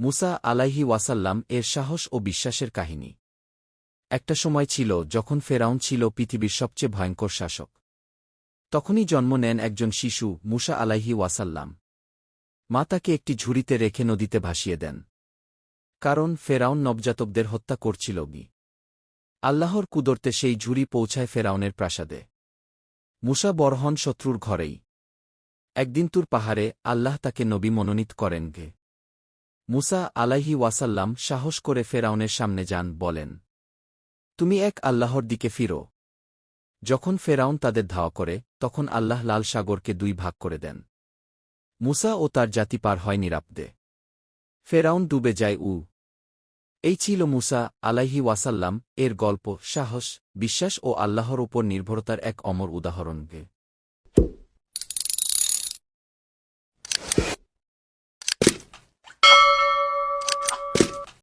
মুসা আলাইহি ওয়াসাল্লাম এর সাহস ও বিশ্বাসের কাহিনী। একটা সময় ছিল যখন ফেরাউন ছিল পৃথিবীর সবচেয়ে ভয়ঙ্কর শাসক। তখনই জন্ম নেন একজন শিশু, মুসা আলাইহি ওয়াসাল্লাম। মা তাকে একটি ঝুড়িতে রেখে নদীতে ভাসিয়ে দেন। কারণ ফেরাউন নবজাতকদের হত্যা করছিল বি আল্লাহর কুদরতে সেই ঝুড়ি পৌঁছায় ফেরাউনের প্রাসাদে। মুসা বরহন শত্রুর ঘরেই। একদিন তুর পাহাড়ে আল্লাহ তাকে নবী মনোনীত করেন গে। মুসা আলাইহি ওয়াসাল্লাম সাহস করে ফেরাউনের সামনে যান, বলেন, তুমি এক আল্লাহর দিকে ফিরো। যখন ফেরাউন তাদের ধাওয়া করে, তখন আল্লাহ লাল সাগরকে দুই ভাগ করে দেন। মুসা ও তার জাতি পার হয় নিরাপদে। ফেরাউন ডুবে যায় উ এই ছিল মুসা আলাইহি ওয়াসাল্লাম এর গল্প, সাহস, বিশ্বাস ও আল্লাহর ওপর নির্ভরতার এক অমর উদাহরণকে